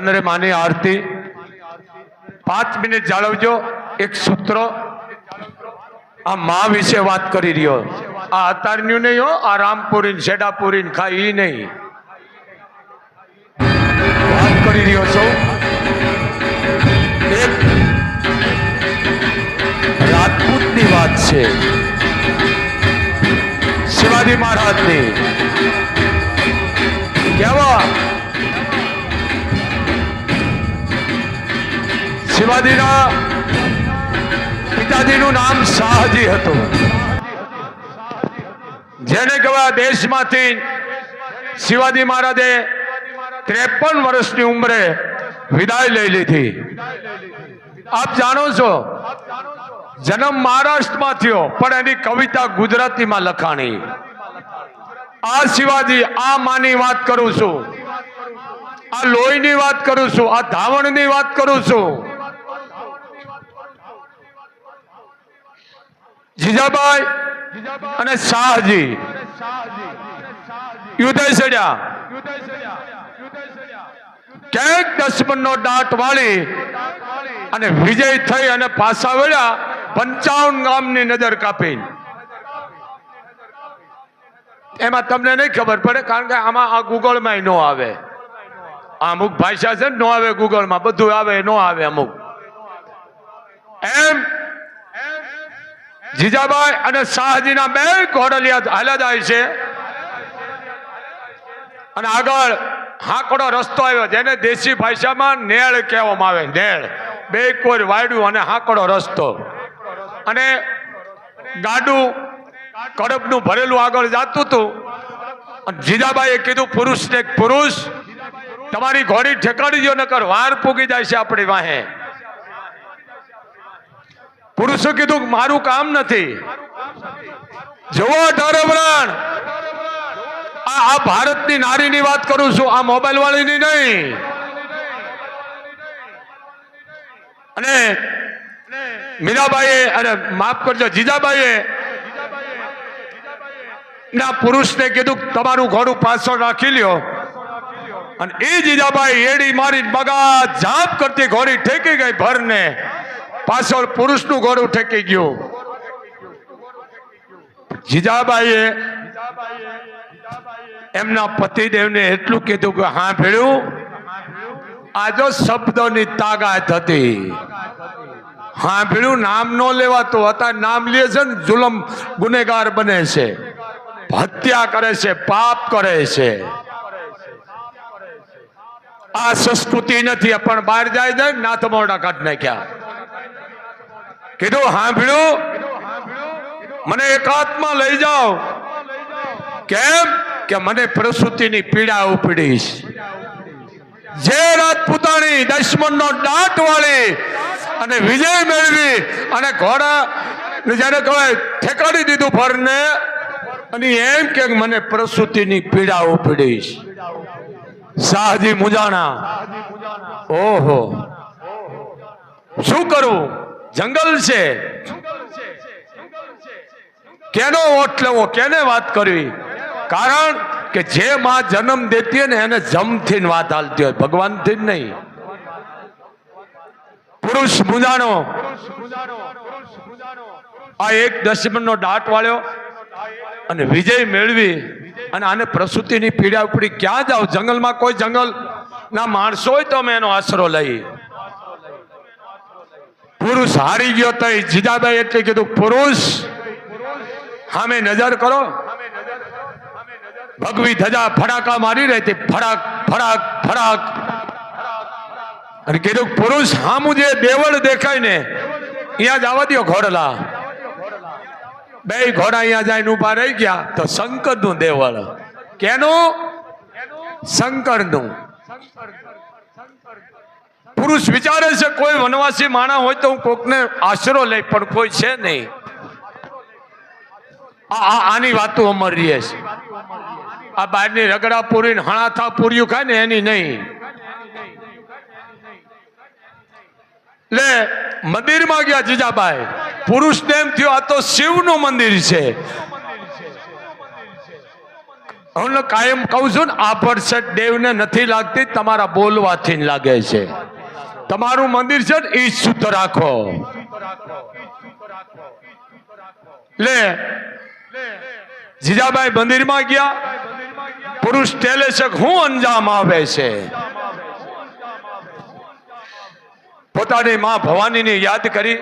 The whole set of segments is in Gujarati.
ચંદ્ર માની આરતી. પાંચ મિનિટ જાળવજો. એક સૂત્ર. આ મા વિશે વાત કરી રહ્યો. આ અતારન્યું નહીં હો, આ રામપુરી ને શેડાપુરી ને નહીં. વાત કરી રહ્યો છું. એક રાજપૂતની વાત છે. શિવાજી મહારાજની. શિવાજીના પિતાજીનું નામ શાહજી હતું. જેને કહેવાય દેશમાંથી શિવાજી મહારાજે ત્રેપન વર્ષની ઉંમરે વિદાય લઈ લીધી. આપ જાણો છો, જન્મ મહારાષ્ટ્રમાં થયો, પણ એની કવિતા ગુજરાતીમાં લખાણી. આ શિવાજી, આ માની વાત કરું છું. આ લોહીની વાત કરું છું, આ ધાવણની વાત કરું છું. જીજાબાઈ અને શાહજી. યુદ્ધ સડ્યા ક્યાંક દસમનનો દાંત વાળી અને વિજય થઈ અને પાછા વળ્યા પંચાવન ગામની નજર કાપી. એમાં તમને નહીં ખબર પડે કારણ કે આમાં આ ગૂગલમાં નો આવે. આ અમુક ભાષા છે ને નો આવે ગૂગલમાં બધું આવે નો આવે અમુક. એમ જીજાબાઈ અને શાહજીના બે ઘોડલિયા હાલ્યા જાય છે. અને આગળ હાંકડો રસ્તો આવ્યો, જેને દેશી ભાષામાં નેળ કહેવામાં આવે, નેળ. બે કોઈ વાયડું અને હાંકડો રસ્તો. અને ગાડું કડપનું ભરેલું આગળ જાતું હતું. જીજાબાઈએ કીધું, પુરુષને પુરુષ, તમારી ઘોડી ઠેકાડી દો નકર વાર પૂગી જાય છે આપણી વાહે. પુરુષો કીધું, મારું કામ નથી. જુઓ અઢારે આ ભારતની નારીની વાત કરું છું, આ મોબાઈલ વાળીની નહીં. અને મીરાબાઈએ, અરે માફ કરજો, જીજાબાઈએ ના પુરુષને કીધું, તમારું ઘોડું પાછળ રાખી લ્યો. અને એ જીજાબાઈ એડી મારી બગા જાપ કરતી ઘોડી ઠેકી ગઈ ભરને. પાછળ પુરુષનું ઘોડું ઠેકી ગયું. જીજાબાઈએ એમના પતિદેવને એટલું કીધું કે હા ભેળ્યું આ જો શબ્દોની તાકાત હતી. હા ભેળ્યું નામ નો લેવાતું અત્યારે નામ લે છે ને જુલમ ગુનેગાર બને છે. હત્યા કરે છે, પાપ કરે છે. આ સંસ્કૃતિ નથી, પણ બહાર જાય જાય ને નાથ મોરડા કાઢ નાખ્યા. કીધું સાંભળ્યું મને એકાત્મા લઈ જાઓ. કેમ? કે મને પ્રસૂતિની પીડા ઉપડીશ જે રાજપૂતાણી દશમનનો દાંત વાળી અને વિજય મેળવી અને ઘોડા જેને કહેવાય ઠેકાડી દીધું ફરને, અને એમ કે મને પ્રસૂતિની પીડા ઉપડીશ શાહજી મુજાણા, ઓહો, શું કરવું જંગલ છે. કેનો ઓટ લેવો, કેને વાત કરવી? કારણ કે જે માં જન્મ દેતી હોય ને એને જમથી વાત હાલતી હોય ભગવાનથી જ નહીં. પુરુષ મુજાણો આ એક દશમનનો દાટ વાળ્યો અને વિજય મેળવી અને આને પ્રસૂતિની પીડા ઉપડી. ક્યાં જાવ જંગલમાં કોઈ જંગલ ના માણસો હોય તો અમે એનો આશરો લઈ પુરુષ હારી ગયો તો જીજાબાઈ એટલે કીધું, પુરુષ સામે નજર કરો. ભગવી ધજા ફડાકા મારી રહી હતી, ફડાક ફડાક ફડાક. અને કીધું, પુરુષ હામું જે દેવળ દેખાય ને અહીંયા જવા દો ઘોડલા. બે ઘોડા અહીંયા જઈને ઊભા રહી ગયા, તો શંકરનું દેવળ. કેનું? શંકરનું પુરુષ વિચારે છે, કોઈ વનવાસી માણા હોય તો હું કોકને આશરો લઈ, પણ કોઈ છે નહીં. આની વાતો અમર રહે છે. આ બહારની રગડા પૂરી ને હણાથા પૂર્યું ખાય ને એની નહીં. લે, મંદિરમાં ગયા જીજાબાઈ. પુરુષ ને એમ થયું, આ તો શિવનું મંદિર છે. હું કાયમ કહું છું ને, આ પરસેટ દેવને નથી લાગતી, તમારા બોલવાથી લાગે છે. તમારું મંદિર છે ને, એ શુદ્ધ રાખો. લે. જીજાબાઈ મંદિરમાં ગયા. પુરુષ ટેલે છે હું અંજામ આવે છે? પોતાની માં ભવાનીને યાદ કરી.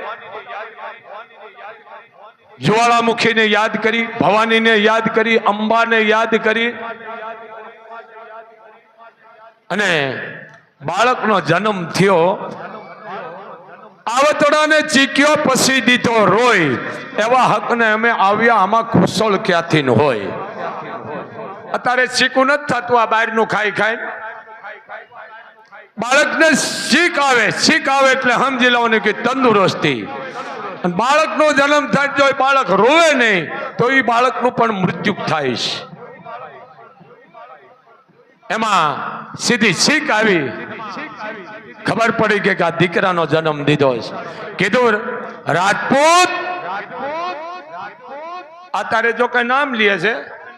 જ્વાળામુખીને યાદ કરી. ભવાનીને યાદ કરી. અંબાને યાદ કરી. અને બાળકનો જન્મ થયો. આવતડાને ચીક્યો, પછી દીધો રોય. એવા હકને અમે આવ્યા, આમાં કુશળ ક્યાંથી ન હોય. અત્યારે ચીકું નથી થતું, આ બહારનું ખાઈ ખાઈ. બાળકને શીખ આવે શીખ આવે એટલે સમજી લેવાનું કે તંદુરસ્તી. બાળકનો જન્મ થાય જો બાળક રોવે નહીં, તો એ બાળકનું પણ મૃત્યુ થાય છે. એમાં સીધી શીખ આવી. ખબર પડી કે આ દીકરાનો જન્મ દીધો છે. કીધું, રાજપૂત અત્યારે જો કઈ નામ લે છે?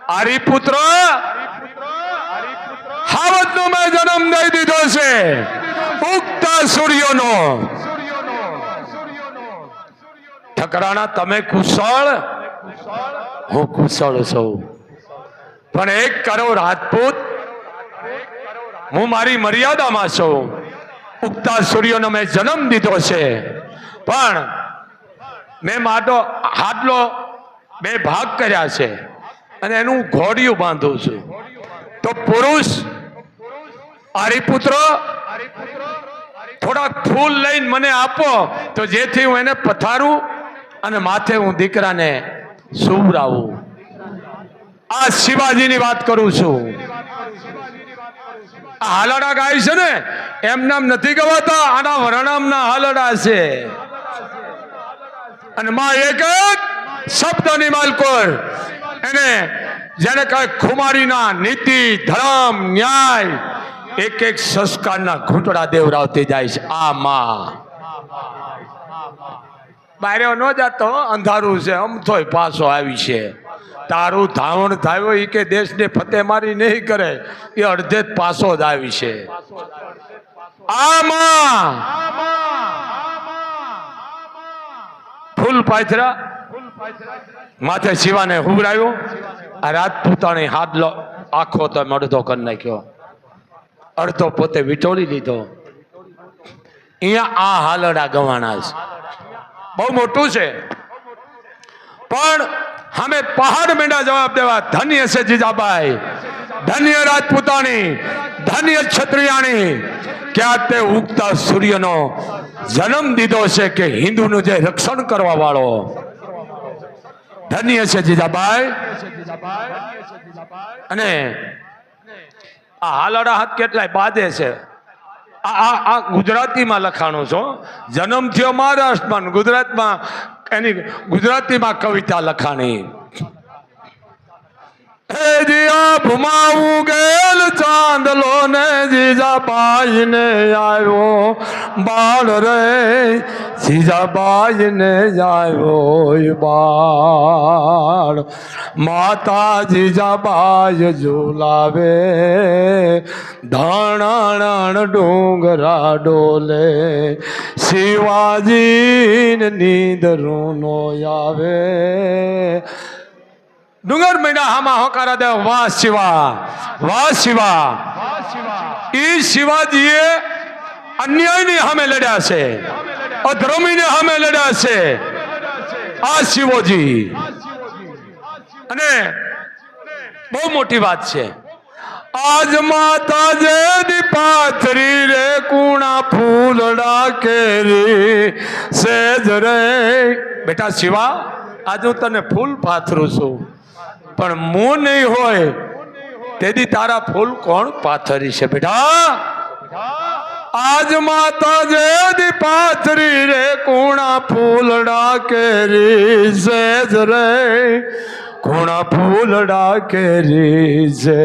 આરીપુત્ર હાવતનો મેં જન્મ દઈ દીધો છે. ઉગતા સૂર્યનો. ઠકરાણા, તમે કુશળ? હું કુશળ છું. પણ એક કરો રાજપૂત હું મારી મર્યાદામાં છું. ઉગતા સૂર્યનો મેં જન્મ દીધો છે. પણ મેં માટો હાટલો બે ભાગ કર્યા છે અને એનું ઘોડિયું બાંધું છું. તો પુરુષ આરીપુત્ર થોડાક ફૂલ લઈને મને આપો. તો જેથી હું એને પથારું અને માથે હું દીકરાને સુવરાવું. આ શિવાજીની વાત કરું છું. હાલડા ગાય છે ને, એમ નામ નથી ગવાતા, આના વરણામના હાલડા છે. અને માં એક એક શબ્દની માલકોર એને જેને કહે ખુમારીના નીતિ, ધર્મ, ન્યાય એક એક સંસ્કારના ઘૂંટડા દેવરાવતી જાય છે. આ માં. બારે ન જાતો અંધારું છે અમથોય પાછો આવી છે. તારું ધાવણ થાયો એ કે દેશને ફતે મારી નહીં કરે, એ અડધે જ પાછો જ આવી છે. આમાં! ફૂલ પાથરા. માથે શિવાને હુવરાયો આ રાજપૂતાણી હાથ લો, આખો તમે અડધો કરી નાખ્યો. અડધો પોતે વિટોળી લીધો. અહીંયા આ હાલડા ગવાણા છે. બહુ મોટું છે. પણ અમે પહાડ મેંડા જવાબ દેવા ધન્ય છે જીજાબાઈ ધન્ય રાજપૂતાણી ધન્ય ક્ષત્રિયાણી ક્યાં તે ઉગતા સૂર્યનો જન્મ દીધો છે કે હિન્દુનું જે રક્ષણ કરવા વાળો ધન્ય છે જીજાબાઈ અને આ હાલડા હાથ કેટલાય બાંધે છે આ આ આ ગુજરાતીમાં લખાણું છો જન્મ થયો મહારાષ્ટ્રમાં ગુજરાતમાં એની ગુજરાતીમાં કવિતા લખાણી. હે જીયા ભુમાવું ગેલ ચાંદલો ને જીજા બાઈ ને આવ્યો બાળ રે જીજા બાઈ ને આવ્યો બાળ. માતા જીજા બાઈ ઝુલાવે ધણાણ ડુંગરા ડોલે. શિવાજી નીંદરું નો આવે. ડુંગર મહિના હામાં હોકારા દે, વાહ શિવા વાહ શિવા. ઈ શિવાજીએ અન્યાયની સામે લડ્યા છે, અધર્મીને સામે લડ્યા છે. આ શિવોજી. અને બહુ મોટી વાત છે. આજ માતા જે દીપાથરી રે કુણા ફૂલડા કેરી સેજ રે. બેટા શિવા, આજ હું તને ફૂલ પાથરું છું. પણ મું નહીં હોય તેથી તારા ફૂલ કોણ પાથરી છે બેટા? આજ માતા જે દી પાથરી રે કુણા ફૂલડા કેરી સેજ રે. ગુણ ફૂલડા કેરી છે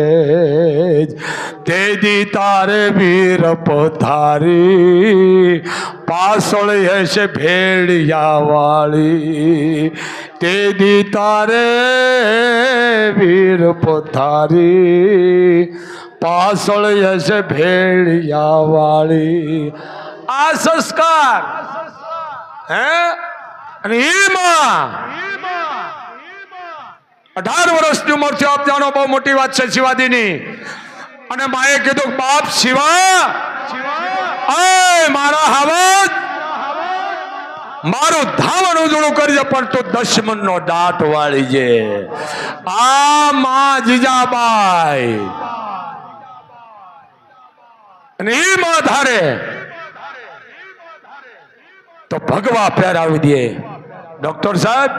તેદી તારે વીર પથારી પાછળ હશે ભેડિયા વાળી તેદી તારે વીર પથારી પાછળ હશે ભેડિયા વાળી આ સંસ્કાર, હે? અને એમાં અઢાર વર્ષની ઉંમરથી આપ જાણો, બહુ મોટી વાત છે શિવાજીની. અને માએ કીધું, બાપ શિવા મારા હાવત મારું ધાવણ ઉજળું કરજે, પણ તું દશમન નો દાંત વાળી છે આ માં જીજાબાઈ. અને એ માં ધારે. તો ભગવા પહેરાવી દે. ડોક્ટર સાહેબ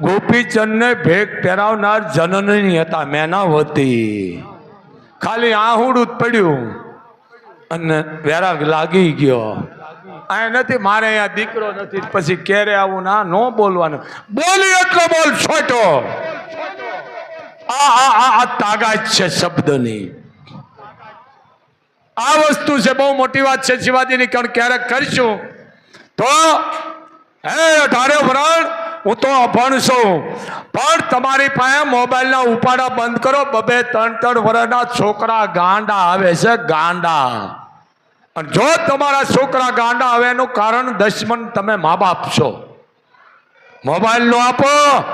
ગોપીચંદને ભેગ પહેરાવનાર જનની હતા, મેનાવતી. ખાલી આહુડું જ પડ્યું. અને વેરાગ લાગી ગયો. આ નથી, મારે અહીંયા દીકરો નથી, પછી ક્યારે આવું? ના, ન બોલવાનું. બોલી એટલો બોલ, છોટો. આ આ આ તાકાત છે શબ્દની. આ વસ્તુ છે, બહુ મોટી વાત છે શિવાજીની, કારણ ક્યારેક કરશું. તો, હે, અઢારે વરણ હું તો અભણ છું. પણ તમારી પાસે મોબાઈલના ઉપાડા બંધ કરો. બબે ત્રણ ત્રણ વર્ષના છોકરા ગાંડા આવે છે, ગાંડા. અને જો તમારા છોકરા ગાંડા આવે, એનું કારણ દશમન તમે મા બાપ છો. મોબાઈલ નો આપો.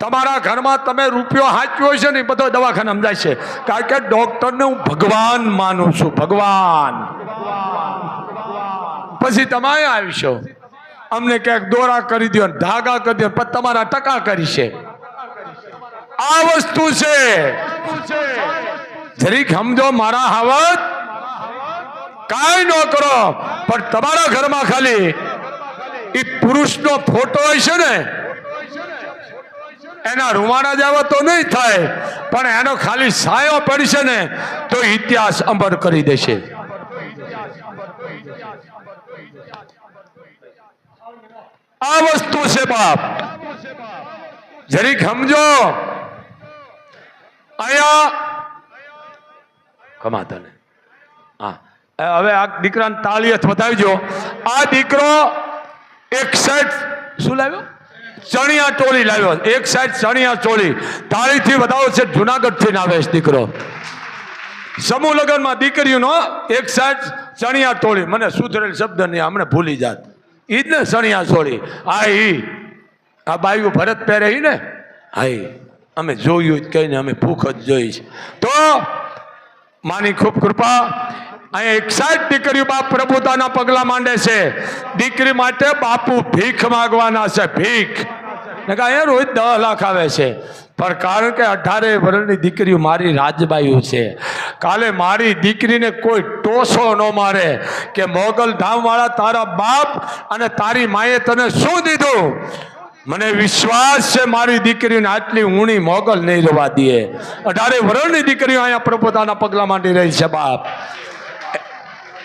તમારા ઘરમાં તમે રૂપિયો હાચ્યો છે ને, એ બધો દવાખાને સમજાય છે. કારણ કે ડોક્ટરને હું ભગવાન માનું છું, ભગવાન. પછી તમે આવીશો. અમને ક્યાંક દોરા કરી દો ધાગા કરી દો પણ તમારા ટકા કરી છે. આ વસ્તુ છે. જરીક સમજો મારા હાવત. કાંઈ ન કરો, પણ તમારા ઘરમાં ખાલી એ પુરુષનો ફોટો હોય ને, એના રૂવાણા જેવા તો નહીં થાય, પણ એનો ખાલી સાયો પડશે ને, તો ઇતિહાસ અમર કરી દેશે. આ વસ્તુ છે બાપ. જરીક સમજો. અહીંયા કમા તને. હા. હવે આ દીકરાને તાળી વધાવજો. આ દીકરો એક સાઈડ શું લાવ્યો? ચણિયા ચોળી લાવ્યો. એક સાઈડ ચણિયા ચોળી તાળીથી બતાવો છે જુનાગઢથી આવે છે દીકરો. સમૂહ લગ્નમાં દીકરીઓનો એક સાઈડ ચણિયા ચોળી મને સુધરેલ શબ્દ નહીં હમણાં ભૂલી જાત. ઈ જ ને સણિયા સોળી આ ઈ, આ બાયુ ભરત પહેરે ને? હા અમે જોયું જ કહીને અમે ભૂખ જ જોઈ છે. તો, માની ખૂબ કૃપા, અહીંયા એક સાઈડ દીકરીઓ બાપ પ્રભુતાના પગલા માંડે છે. દીકરી માટે બાપુ ભીખ માગવાના છે, ભીખ. ને કે અહીંયા રોજ દસ લાખ આવે છે. પણ કારણ કે અઢારે વર્ષની દીકરીઓ મારી રાજબાઈઓ છે. કાલે મારી દીકરીને કોઈ ટોસો ન મારે કે મોગલ ધામવાળા તારા બાપ અને તારી માએ તને શું દીધું? મને વિશ્વાસ છે મારી દીકરીને આટલી ઊણી મોગલ નહીં રવા દે. અઢારે વર્ષની દીકરીઓ અહીંયા પોતાના પગલા માંડી રહી છે બાપ.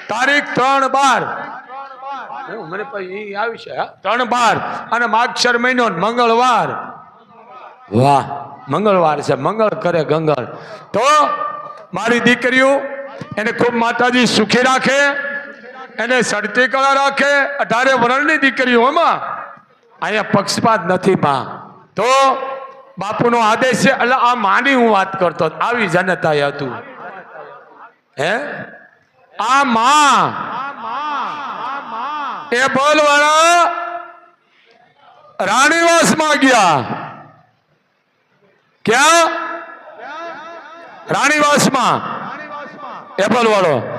તારીખ ત્રણ બાર. મને પછી આવી છે ત્રણ બાર. અને માગશર મહિનો મંગળવાર. વાહ. મંગળવાર છે મંગળ કરે ગંગળ. તો મારી દીકરીઓ એને ખૂબ માતાજી સુખી રાખે એને સડતી કળા રાખે. અઢારે વરણની દીકરીઓ એમાં. અહીંયા પક્ષપાત નથી માં. તો બાપુનો આદેશ છે એટલે આ માની હું વાત કરતો. આવી જનતા હતું. હે? આ માં. એ બોલવાળા રાણીવાસમાં ગયા. ક્યાં? રાણીવાસમાં એપલ વાળો.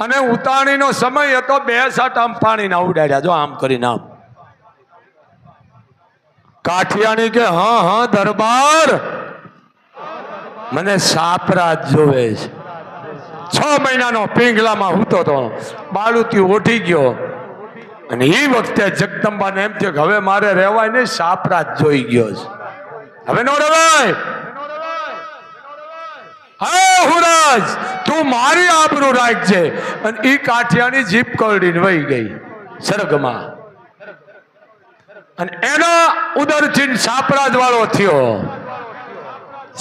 અને ઉતાણીનો સમય હતો બે સાત આમ પાણીના ઉડાડ્યા. જો આમ કરીને આમ. કાઠિયાણી કે, હા હા, દરબાર. મને સાપરા જોવે છે. છ મહિનાનો પિંગલામાં હૂતો હતો. બાળુથી ઓઠી ગયો. અને એ વખતે જગદંબાને એમ થયું કે હવે મારે રહેવાય નહીં, સાપરાજ જોઈ ગયો છે. હવે નો રવાય હા હુરાજ, તું મારી આબરૂ રાખજે. અને એ કાઠિયાની જીપ કરડીને વહી ગઈ સરગમાં અને એના ઉદરથી સાપરાજ વાળો થયો.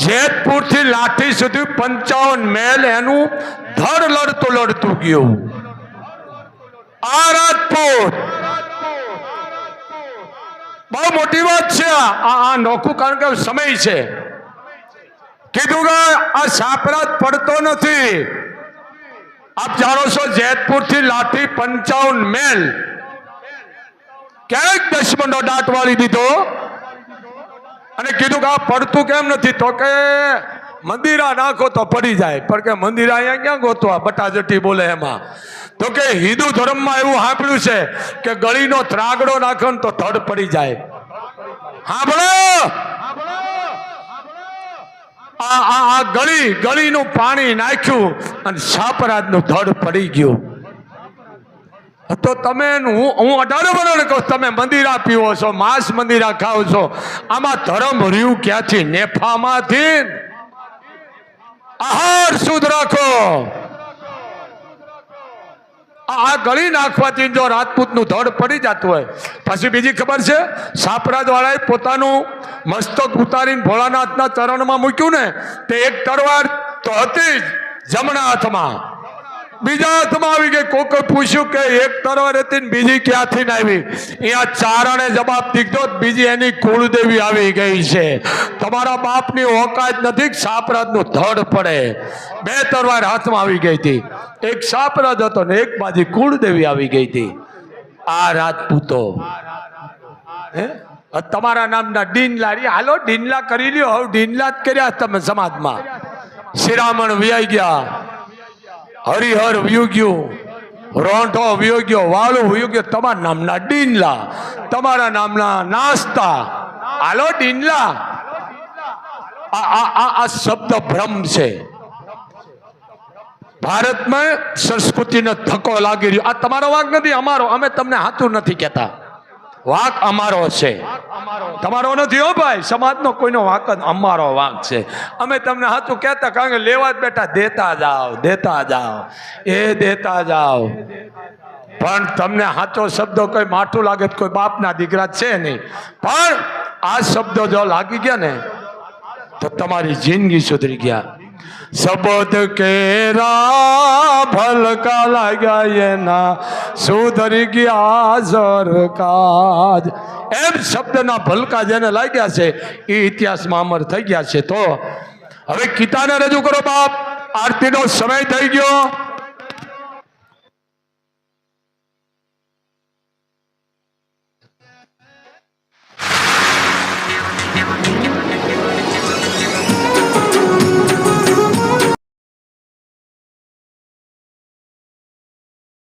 જેતપુરથી લાઠી સુધી પંચાવન મેલ એનું ધડ લડતું લડતું ગયું. આ રાજપૂત બહુ મોટી વાત છે આ. નોખું કારણ કે સમય છે. કીધું કે આ સાપરાત પડતો નથી. આપ જાણો છો જેતપુરથી લાઠી પંચાવન મેલ. ક્યાંક દુશ્મનનો દાટ વાળી દીધો. અને કીધું કે આ પડતું કેમ નથી? તો કે મંદિરા નાખો તો પડી જાય. પણ કે મંદિરા અહીંયા ક્યાં ગોતવા? બટાજટી બોલે એમાં. તો કે હિન્દુ ધર્મમાં એવું સાંભળ્યું છે કે ગળીનો ત્રાગડો નાખો ને તો ધડ પડી જાય. સાંભળો! આ આ ગળી, ગળીનું પાણી નાખ્યું અને સાપરાજનું ધડ પડી ગયું. તો તમે હું હું અઢાર વર્ષ કહું તમે મંદિરા પીવો છો માંસ મંદિરા ખાઓ છો. આમાં ધર્મ રહ્યું ક્યાંથી? નેફામાંથી. આહાર શુદ્ધ રાખો. આ ગળી નાખવાથી જો રાજપૂતનું ધડ પડી જતું હોય. પછી બીજી ખબર છે સાપરાજ વાળાએ પોતાનું મસ્તક ઉતારીને ભોળાનાથના ચરણમાં મૂક્યું ને, તે એક તરવાર તો હતી જ જમણા હાથમાં. બીજા હાથમાં આવી ગઈ. કોકે પૂછ્યું કે એક તરવાર હતી ને બીજી ક્યાંથી આવી? અહીંયા ચારણે જવાબ દીધો બીજી એની કુળદેવી આવી ગઈ છે. તમારા બાપની ઓકાત નથી સાપરાજનું ધડ પડે? બે તરવાર હાથમાં આવી ગઈ હતી. એક સાપરાજ હતો ને એક બાજુ કુળદેવી આવી ગઈ હતી. આ રાજપૂતો. હે? તમારા નામના ડીનલા હાલો, ડીનલા કરી લ્યો. હવે ડીનલા જ કર્યા તમે સમાજમાં. શિરામણ વ્યાઈ ગયા. હરિહર વ્યુગ્યું રોંઠો રોંઢો વયો વાળું વયું તમારા નામના ડીનલા તમારા નામના નાસ્તા. આલો ડીનલા આ શબ્દ ભ્રમ છે. ભારતમાં સંસ્કૃતિનો ધક્કો લાગી રહ્યો. આ તમારો વાંક નથી, અમારો. અમે તમને હાથું નથી કહેતા. વાંક અમારો છે. તમારો નથી હો ભાઈ, સમાજનો કોઈનો વાંક જ અમારો વાંક છે. અમે તમને હાથું કહેતા કારણ કે લેવા જ બેટા દેતા જાઓ દેતા જાઓ, એ દેતા જાઓ. પણ તમને સાચો શબ્દ કોઈ માઠું લાગે તો કોઈ બાપના દીકરા છે નહીં. પણ આ શબ્દો જો લાગી ગયા ને, તો તમારી જિંદગી સુધરી ગયા. શબ્દ કેરા ભલકા લાગ્યા એના. સુધરી ગયા ઝરકાજ. એમ શબ્દના ભલકા જેને લાગ્યા છે, એ ઇતિહાસમાં અમર થઈ ગયા છે. તો હવે ગીતાને રજૂ કરો બાપ. આરતીનો સમય થઈ ગયો.